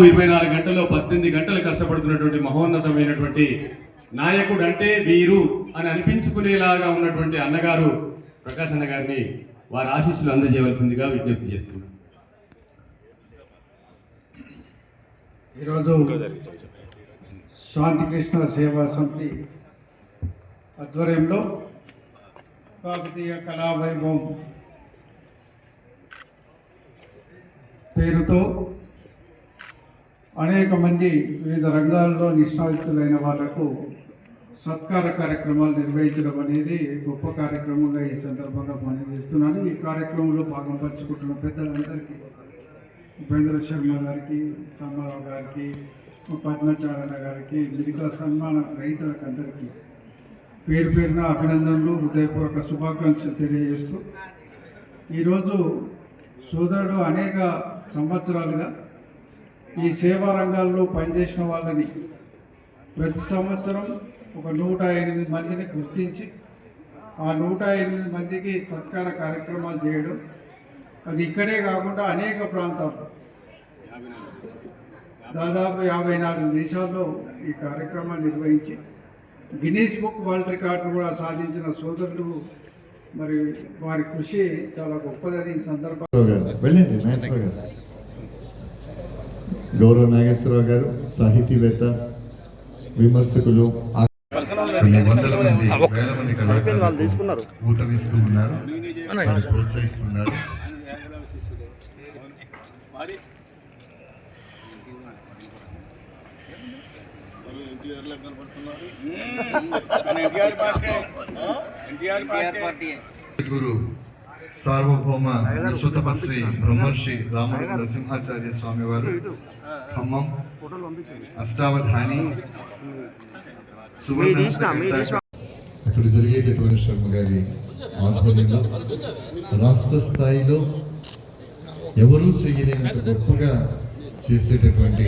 దాదాపు ఇరవై నాలుగు గంటల్లో పద్దెనిమిది గంటలు కష్టపడుతున్నటువంటి మహోన్నతమైనటువంటి నాయకుడు అంటే వీరు అని అనిపించుకునేలాగా ఉన్నటువంటి అన్నగారు ప్రకాష్ అన్న గారిని వారి ఆశీస్సులు అందజేయవలసిందిగా విజ్ఞప్తి చేస్తున్నాను. ఈరోజు శాంతికృష్ణ సేవా సమితి ఆధ్వర్యంలో కాకతీయ కళావైభవం పేరుతో అనేక మంది వివిధ రంగాల్లో నిష్ణాతులైన వాళ్ళకు సత్కార కార్యక్రమాలు నిర్వహించడం అనేది గొప్ప కార్యక్రమంగా ఈ సందర్భంగా పనిచేస్తున్నాను ఈ కార్యక్రమంలో భాగం పంచుకుంటున్న పెద్దలందరికీ ఉపేంద్ర శర్మ గారికి సమ్మారావు గారికి పద్మచారణ గారికి మిగతా సన్మాన రైతులకు అందరికీ పేరు పేరున అభినందనలు హృదయపూర్వక శుభాకాంక్షలు తెలియజేస్తూ ఈరోజు సోదరుడు అనేక సంవత్సరాలుగా ఈ సేవా రంగాల్లో పనిచేసిన వాళ్ళని ప్రతి సంవత్సరం ఒక నూట ఎనిమిది మందిని గుర్తించి ఆ నూట ఎనిమిది మందికి సత్కార కార్యక్రమాలు చేయడం అది ఇక్కడే కాకుండా అనేక ప్రాంతాల్లో. దాదాపు యాభై నాలుగు దేశాల్లో ఈ కార్యక్రమాన్ని నిర్వహించి గిన్నీస్ బుక్ వరల్డ్ రికార్డు కూడా సాధించిన సోదరులు మరి వారి కృషి చాలా గొప్పదని ఈ సందర్భంగా వెళ్ళండి గౌరవ నాగేశ్వరరావు గారు సాహితీవేత్త విమర్శకులు ఆ- కొన్ని వందల మంది వేల మంది కళాకారులు ఊతమిస్తూ ఉన్నారు ప్రోత్సహిస్తున్నారు. గురు సార్వభౌమ విశ్వతపశ్రీ బ్రహ్మర్షి రాముడు నరసింహాచార్య స్వామి వారు ఖమ్మం అష్టావధాని అక్కడ జరిగేటటువంటి శర్మ గారి ఆధ్వర్యంలో రాష్ట్ర స్థాయిలో ఎవరూ చేయలేనంత గొప్పగా చేసేటటువంటి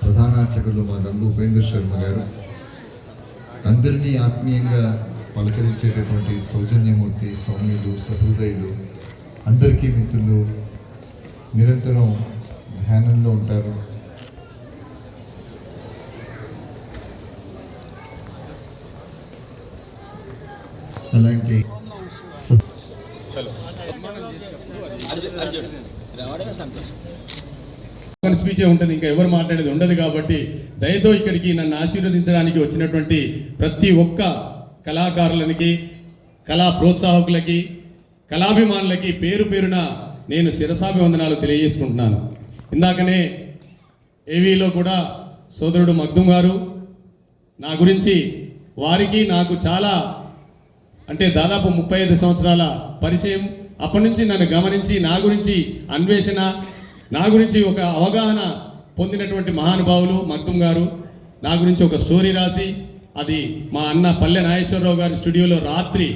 ప్రధానార్చకులు మా నందు ఉపేంద్ర శర్మ గారు. అందరినీ ఆత్మీయంగా పలకరించేటటువంటి సౌజన్యమూర్తి సౌమ్యులు సహృదయులు అందరికీ మిత్రులు నిరంతరం ధ్యానంలో ఉంటారు. అలాంటి స్పీచే ఉంటుంది ఇంకా ఎవరు మాట్లాడేది ఉండదు కాబట్టి దయతో ఇక్కడికి నన్ను ఆశీర్వదించడానికి వచ్చినటువంటి ప్రతి ఒక్క కళాకారులకి కళా ప్రోత్సాహకులకి కళాభిమానులకి పేరు పేరున నేను శిరసాభివందనాలు తెలియజేసుకుంటున్నాను. ఇందాకనే ఏవీలో కూడా సోదరుడు మగ్దుం గారు నా గురించి వారికి నాకు చాలా అంటే దాదాపు ముప్పై ఐదు సంవత్సరాల పరిచయం. అప్పటి నుంచి నన్ను గమనించి నా గురించి అన్వేషణ నా గురించి ఒక అవగాహన పొందినటువంటి మహానుభావులు మగ్దుం గారు. నా గురించి ఒక స్టోరీ రాసి అది మా అన్న పల్లె నాగేశ్వరరావు గారి స్టూడియోలో రాత్రి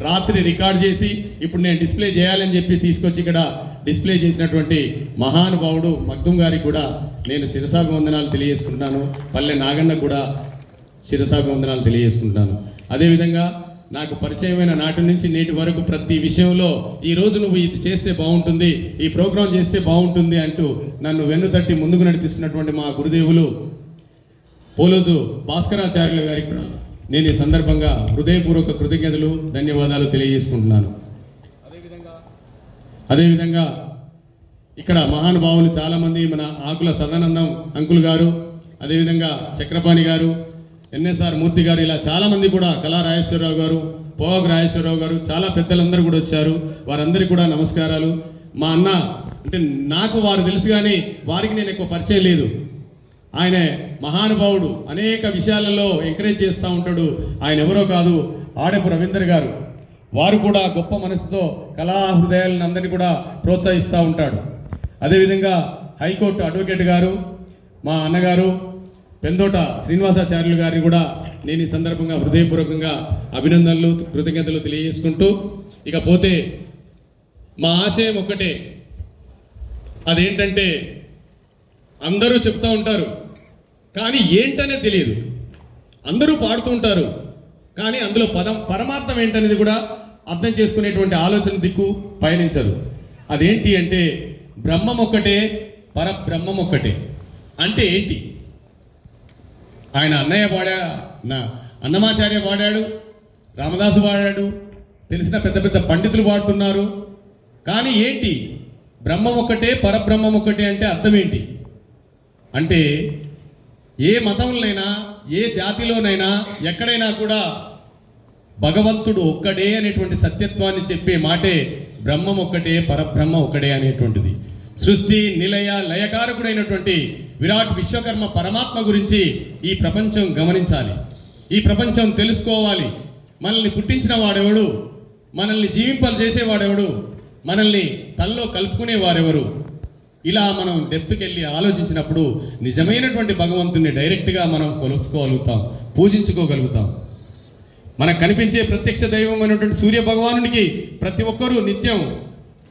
రాత్రి రికార్డ్ చేసి ఇప్పుడు నేను డిస్ప్లే చేయాలని చెప్పి తీసుకొచ్చి ఇక్కడ డిస్ప్లే చేసినటువంటి మహానుభావుడు మగ్దుం గారికి కూడా నేను శిరసాభివందనాలు తెలియజేసుకుంటున్నాను. పల్లె నాగన్న కూడా శిరసాభివందనాలు తెలియజేసుకుంటున్నాను. అదేవిధంగా నాకు పరిచయమైన నాటి నుంచి నేటి వరకు ప్రతి విషయంలో ఈ రోజు నువ్వు ఇది చేస్తే బాగుంటుంది ఈ ప్రోగ్రాం చేస్తే బాగుంటుంది అంటూ నన్ను వెన్నుతట్టి ముందుకు నడిపిస్తున్నటువంటి మా గురుదేవులు పోలోజు భాస్కరాచార్యుల గారికి కూడా నేను ఈ సందర్భంగా హృదయపూర్వక కృతజ్ఞతలు ధన్యవాదాలు తెలియజేసుకుంటున్నాను. అదేవిధంగా ఇక్కడ మహానుభావులు చాలామంది మన ఆకుల సదానందం అంకుల్ గారు అదేవిధంగా చక్రపాణి గారు ఎన్ఎస్ఆర్ మూర్తి గారు ఇలా చాలామంది కూడా కళా రాజేశ్వరరావు గారు పోవాకు రాజేశ్వరరావు గారు చాలా పెద్దలందరూ కూడా వచ్చారు. వారందరికీ కూడా నమస్కారాలు. మా అన్న అంటే నాకు వారు తెలుసు కానీ వారికి నేను ఎక్కువ పరిచయం లేదు. ఆయన మహానుభావుడు. అనేక విషయాలలో ఎంకరేజ్ చేస్తూ ఉంటాడు. ఆయన ఎవరో కాదు ఆడపు రవీందర్ గారు. వారు కూడా గొప్ప మనసుతో కళా హృదయాలను అందరినీ కూడా ప్రోత్సహిస్తూ ఉంటాడు. అదేవిధంగా హైకోర్టు అడ్వకేట్ గారు మా అన్నగారు పెందోట శ్రీనివాసాచార్యులు గారిని కూడా నేను ఈ సందర్భంగా హృదయపూర్వకంగా అభినందనలు కృతజ్ఞతలు తెలియజేసుకుంటూ ఇకపోతే మా ఆశయం ఒక్కటే. అదేంటంటే అందరూ చెప్తూ ఉంటారు కానీ ఏంటనే తెలియదు అందరూ పాడుతూ ఉంటారు. కానీ అందులో పదం పరమార్థం ఏంటనేది కూడా అర్థం చేసుకునేటువంటి ఆలోచన దిక్కు పయనించరు అదేంటి అంటే బ్రహ్మం ఒక్కటే పరబ్రహ్మం ఒక్కటే. అంటే ఏంటి? ఆయన అన్నయ్య పాడా నా అన్నమాచార్య పాడాడు రామదాసు పాడాడు తెలిసిన పెద్ద పెద్ద పండితులు పాడుతున్నారు. కానీ ఏంటి? బ్రహ్మం ఒక్కటే పరబ్రహ్మం ఒక్కటే అంటే అర్థం ఏంటి? అంటే ఏ మతంలోనైనా ఏ జాతిలోనైనా ఎక్కడైనా కూడా భగవంతుడు ఒక్కడే అనేటువంటి సత్యత్వాన్ని చెప్పే మాటే బ్రహ్మం ఒక్కటే పరబ్రహ్మ ఒక్కడే అనేటువంటిది. సృష్టి నిలయ లయకారకుడైనటువంటి విరాట్ విశ్వకర్మ పరమాత్మ గురించి ఈ ప్రపంచం గమనించాలి. ఈ ప్రపంచం తెలుసుకోవాలి. మనల్ని పుట్టించిన వాడెవడు? మనల్ని జీవింపలు చేసేవాడెవడు మనల్ని తనలో కలుపుకునే వారెవరు ఇలా మనం డెప్త్కి వెళ్ళి ఆలోచించినప్పుడు నిజమైనటువంటి భగవంతుని డైరెక్ట్గా మనం కొలుచుకోగలుగుతాం పూజించుకోగలుగుతాం. మనకు కనిపించే ప్రత్యక్ష దైవం అయినటువంటి సూర్య భగవానునికి ప్రతి ఒక్కరూ నిత్యం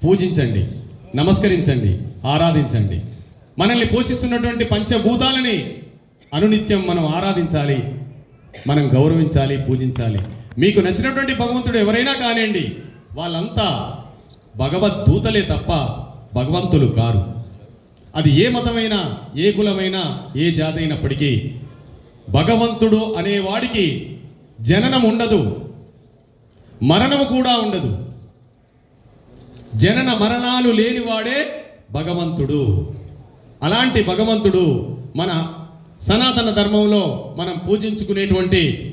పూజించండి నమస్కరించండి ఆరాధించండి. మనల్ని పోషిస్తున్నటువంటి పంచభూతాలని అనునిత్యం మనం ఆరాధించాలి మనం గౌరవించాలి పూజించాలి. మీకు నచ్చినటువంటి భగవంతుడు ఎవరైనా కానివ్వండి వాళ్ళంతా భగవద్భూతలే తప్ప భగవంతులు కారు. అది ఏ మతమైనా ఏ కులమైనా ఏ జాతి అయినప్పటికీ భగవంతుడు అనేవాడికి జననం ఉండదు మరణము కూడా ఉండదు. జనన మరణాలు లేనివాడే భగవంతుడు. అలాంటి భగవంతుడు మన సనాతన ధర్మంలో మనం పూజించుకునేటువంటి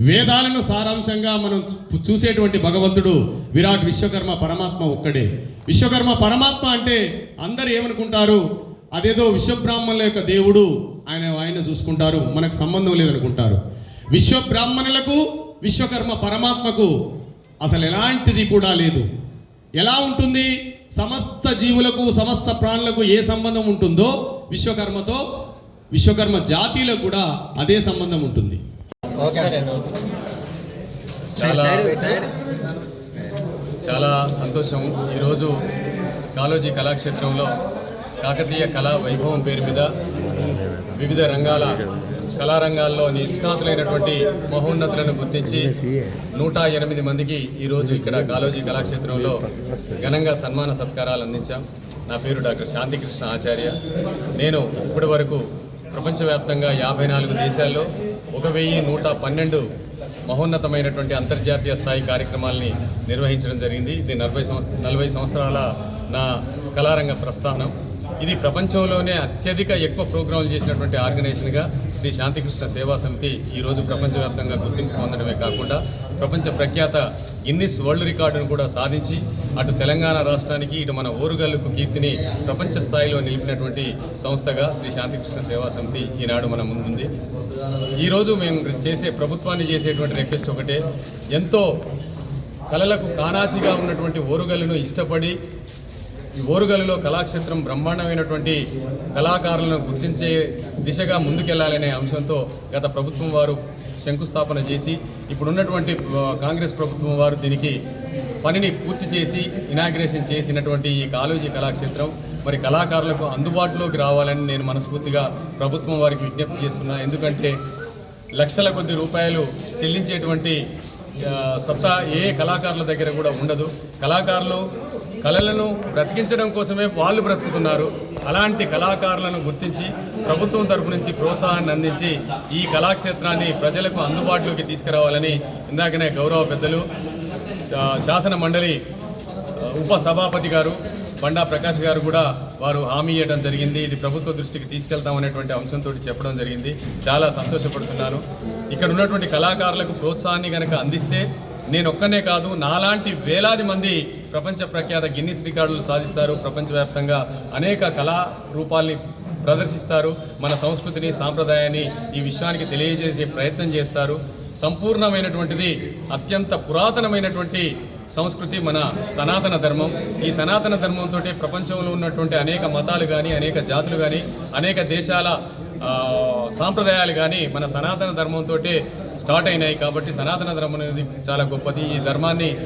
వేదాలను సారాంశంగా మనం చూసేటువంటి భగవంతుడు విరాట్ విశ్వకర్మ పరమాత్మ ఒక్కడే. విశ్వకర్మ పరమాత్మ అంటే అందరు ఏమనుకుంటారు? అదేదో విశ్వబ్రాహ్మణుల యొక్క దేవుడు ఆయన ఆయన చూసుకుంటారు మనకు సంబంధం లేదనుకుంటారు. విశ్వబ్రాహ్మణులకు విశ్వకర్మ పరమాత్మకు అసలు ఎలాంటిది కూడా లేదు. ఎలా ఉంటుంది? సమస్త జీవులకు సమస్త ప్రాణులకు ఏ సంబంధం ఉంటుందో విశ్వకర్మతో విశ్వకర్మ జాతిలో కూడా అదే సంబంధం ఉంటుంది. చాలా చాలా సంతోషం. ఈరోజు కాలోజీ కళాక్షేత్రంలో కాకతీయ కళా వైభవం పేరు మీద వివిధ రంగాల కళారంగాల్లో నిష్ణాతులైనటువంటి మహోన్నతులను గుర్తించి నూట ఎనిమిది మందికి ఈరోజు ఇక్కడ కాలోజీ కళాక్షేత్రంలో ఘనంగా సన్మాన సత్కారాలు అందించాం. నా పేరు డాక్టర్ శాంతికృష్ణ ఆచార్య. నేను ఇప్పటి వరకు ప్రపంచవ్యాప్తంగా యాభై నాలుగు దేశాల్లో ఒక వెయ్యి నూట పన్నెండు మహోన్నతమైనటువంటి అంతర్జాతీయ స్థాయి కార్యక్రమాల్ని నిర్వహించడం జరిగింది. ఇది నలభై సంవత్సర నలభై సంవత్సరాల నా కళారంగ ప్రస్థానం. ఇది ప్రపంచంలోనే అత్యధిక ఎక్కువ ప్రోగ్రాంలు చేసినటువంటి ఆర్గనైజేషన్గా శ్రీ శాంతికృష్ణ సేవా సమితి ఈరోజు ప్రపంచవ్యాప్తంగా గుర్తింపు పొందడమే కాకుండా ప్రపంచ ప్రఖ్యాత గిన్నిస్ వరల్డ్ రికార్డును కూడా సాధించి అటు తెలంగాణ రాష్ట్రానికి ఇటు మన ఓరుగల్లుకు కీర్తిని ప్రపంచ స్థాయిలో నిలిపినటువంటి సంస్థగా శ్రీ శాంతికృష్ణ సేవా సమితి ఈనాడు మన ముందుంది ఈరోజు మేము చేసే ప్రభుత్వాన్ని చేసేటువంటి రిక్వెస్ట్ ఒకటే. ఎంతో కళలకు కానాచిగా ఉన్నటువంటి ఓరుగల్లును ఇష్టపడి ఈ ఓరుగల్లులో కళాక్షేత్రం బ్రహ్మాండమైనటువంటి కళాకారులను గుర్తించే దిశగా ముందుకెళ్ళాలనే అంశంతో గత ప్రభుత్వం వారు శంకుస్థాపన చేసి ఇప్పుడున్నటువంటి కాంగ్రెస్ ప్రభుత్వం వారు దీనికి పనిని పూర్తి చేసి ఇనాగ్రేషన్ చేసినటువంటి ఈ కాలేజీ కళాక్షేత్రం మరి కళాకారులకు అందుబాటులోకి రావాలని నేను మనస్ఫూర్తిగా ప్రభుత్వం వారికి విజ్ఞప్తి చేస్తున్నా. ఎందుకంటే లక్షల కొద్ది రూపాయలు చెల్లించేటువంటి సత్తా ఏ కళాకారుల దగ్గర కూడా ఉండదు. కళాకారులు కళలను బ్రతికించడం కోసమే వాళ్ళు బ్రతుకుతున్నారు. అలాంటి కళాకారులను గుర్తించి ప్రభుత్వం తరపు నుంచి ప్రోత్సాహాన్ని అందించి ఈ కళాక్షేత్రాన్ని ప్రజలకు అందుబాటులోకి తీసుకురావాలని ఇందాకనే గౌరవ పెద్దలు శాసన మండలి ఉప సభాపతి గారు బండా ప్రకాష్ గారు కూడా వారు హామీ ఇవ్వడం జరిగింది. ఇది ప్రభుత్వ దృష్టికి తీసుకెళ్తాం అనేటువంటి అంశంతో చెప్పడం జరిగింది. చాలా సంతోషపడుతున్నాను ఇక్కడ ఉన్నటువంటి కళాకారులకు ప్రోత్సాహాన్ని కనుక అందిస్తే నేను ఒక్కనే కాదు నాలాంటి వేలాది మంది ప్రపంచ ప్రఖ్యాత గిన్నిస్ రికార్డులు సాధిస్తారు. ప్రపంచవ్యాప్తంగా అనేక కళా రూపాల్ని ప్రదర్శిస్తారు. మన సంస్కృతిని సాంప్రదాయాన్ని ఈ విశ్వానికి తెలియజేసే ప్రయత్నం చేస్తారు. సంపూర్ణమైనటువంటిది అత్యంత పురాతనమైనటువంటి సంస్కృతి మన సనాతన ధర్మం. ఈ సనాతన ధర్మంతో ప్రపంచంలో ఉన్నటువంటి అనేక మతాలు కానీ అనేక జాతులు కానీ అనేక దేశాల సాంప్రదాయాలు కానీ మన సనాతన ధర్మంతో స్టార్ట్ అయినాయి కాబట్టి సనాతన ధర్మం అనేది చాలా గొప్పది. ఈ ధర్మాన్ని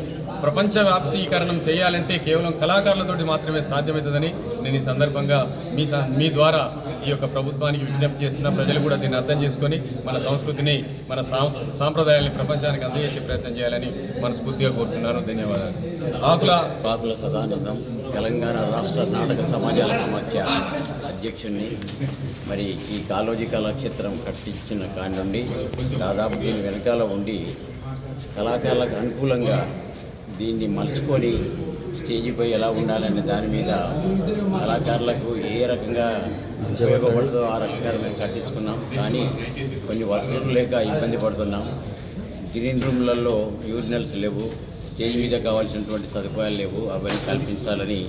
ప్రపంచవ్యాప్తీకరణం చేయాలంటే కేవలం కళాకారులతోటి మాత్రమే సాధ్యమవుతుందని నేను ఈ సందర్భంగా మీ స- మీ ద్వారా ఈ యొక్క ప్రభుత్వానికి విజ్ఞప్తి చేస్తున్న. ప్రజలు కూడా దీన్ని అర్థం చేసుకొని మన సంస్కృతిని మన సాంస్- ప్రపంచానికి అందజేసే ప్రయత్నం చేయాలని మనస్ఫూర్తిగా కోరుతున్నాను. ధన్యవాదాలు. ఆకుల పాకుల సదానందం తెలంగాణ రాష్ట్ర నాటక సమాజాల సమాఖ్య. అధ్యక్షుడిని మరి ఈ కాలోజీ కళాక్షేత్రం కట్టించిన కాడి నుండి దాదాపు దీని వెనకాల ఉండి కళాకారులకు అనుకూలంగా దీన్ని మలుచుకొని స్టేజీపై ఎలా ఉండాలనే దాని మీద కళాకారులకు ఏ రకంగా ఉపయోగపడుతుందో ఆ రకంగా మేము కట్టించుకున్నాం. కానీ కొన్ని వసతులు లేక ఇబ్బంది పడుతున్నాం. గ్రీన్ రూమ్లలో యూరినల్స్ లేవు. స్టేజ్ మీద కావాల్సినటువంటి సదుపాయాలు లేవు. అవన్నీ కల్పించాలని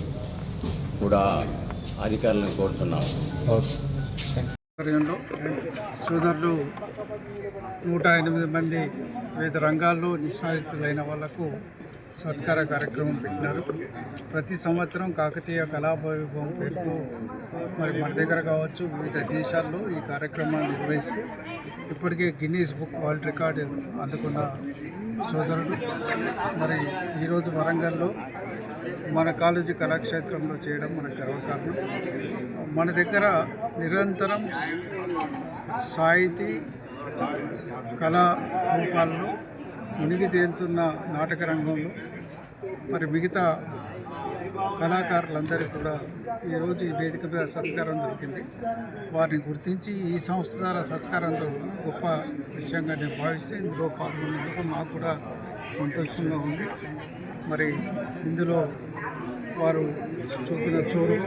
కూడా అధికారులను కోరుతున్నాం. ఆధ్వర్యంలో సోదరులు నూట ఎనిమిది మంది వివిధ రంగాల్లో నిష్ణాతులైన వాళ్ళకు సత్కార కార్యక్రమం పెట్టినారు. ప్రతి సంవత్సరం కాకతీయ కళావైభవం పేరుతో మరి మన దగ్గర కావచ్చు వివిధ దేశాల్లో ఈ కార్యక్రమాన్ని నిర్వహిస్తూ ఇప్పటికే గిన్నీస్ బుక్ వరల్డ్ రికార్డు అందుకున్న సోదరుడు మరి ఈరోజు వరంగల్లో మన కాలేజీ కళాక్షేత్రంలో చేయడం మన గర్వకారణం. మన దగ్గర నిరంతరం సాహితీ కళా రూపాల్లో మునిగి తేలుతున్న నాటక రంగంలో మరి మిగతా కళాకారులందరూ కూడా ఈరోజు ఈ వేదిక మీద సత్కారం దొరికింది. వారిని గుర్తించి ఈ సంస్థ ద్వారా సత్కారం గొప్ప విషయంగా నేను భావిస్తే ఇందులో పాల్గొన్నందుకు మాకు కూడా సంతోషంగా ఉంది. మరి ఇందులో వారు చూపిన చోరు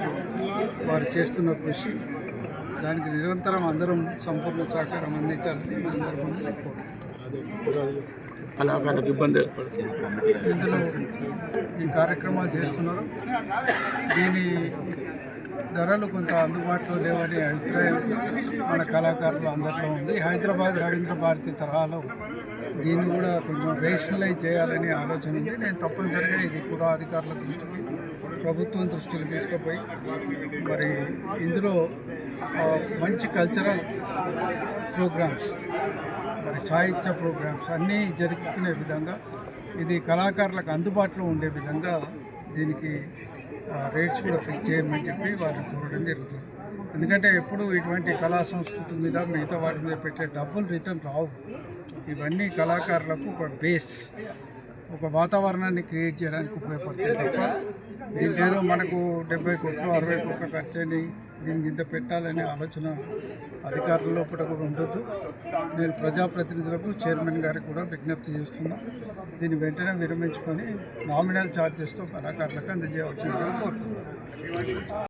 వారు చేస్తున్న కృషి దానికి నిరంతరం అందరం సంపూర్ణ సహకారం అందించాలని ఈ సందర్భంగా కోరుతున్నాను. కళాకారులకు ఇబ్బంది ఇందులో ఈ కార్యక్రమాలు చేస్తున్నారు. దీని ధరలు కొంత అందుబాటులో లేవనే అభిప్రాయం మన కళాకారులు అందరిలో ఉంది. హైదరాబాద్ రవీంద్ర భారతి తరహాలో దీన్ని కూడా కొంచెం రేషనలైజ్ చేయాలనే ఆలోచన ఉంది. నేను తప్పనిసరిగా ఇది కూడా అధికారుల దృష్టికి ప్రభుత్వం దృష్టికి తీసుకుపోయి మరి ఇందులో మంచి కల్చరల్ ప్రోగ్రామ్స్ మరి సాహిత్య ప్రోగ్రామ్స్ అన్నీ జరుపుకునే విధంగా ఇది కళాకారులకు అందుబాటులో ఉండే విధంగా దీనికి రేట్స్ కూడా ఫిక్స్ చేయమని చెప్పి వారిని కోరడం జరుగుతుంది. ఎందుకంటే ఎప్పుడు ఇటువంటి కళా సంస్కృతి మీద మిగతా వాటి మీద పెట్టే డబ్బులు రిటర్న్ రావు. ఇవన్నీ కళాకారులకు ఒక బేస్ ఒక వాతావరణాన్ని క్రియేట్ చేయడానికి ఉపయోగపడుతుంది తప్ప దీనికి ఏదో మనకు డెబ్బై కోట్లు అరవై కోట్లు ఖర్చు అయినాయి దీనికి ఇంత పెట్టాలనే ఆలోచన అధికారుల లోపల కూడా ఉండొద్దు. నేను ప్రజాప్రతినిధులకు చైర్మన్ గారికి కూడా విజ్ఞప్తి చేస్తున్నా. దీన్ని వెంటనే విరమించుకొని నామినల్ ఛార్జెస్తో కళాకారులకు అందజేయవలసిందిగా కోరుతున్నాను.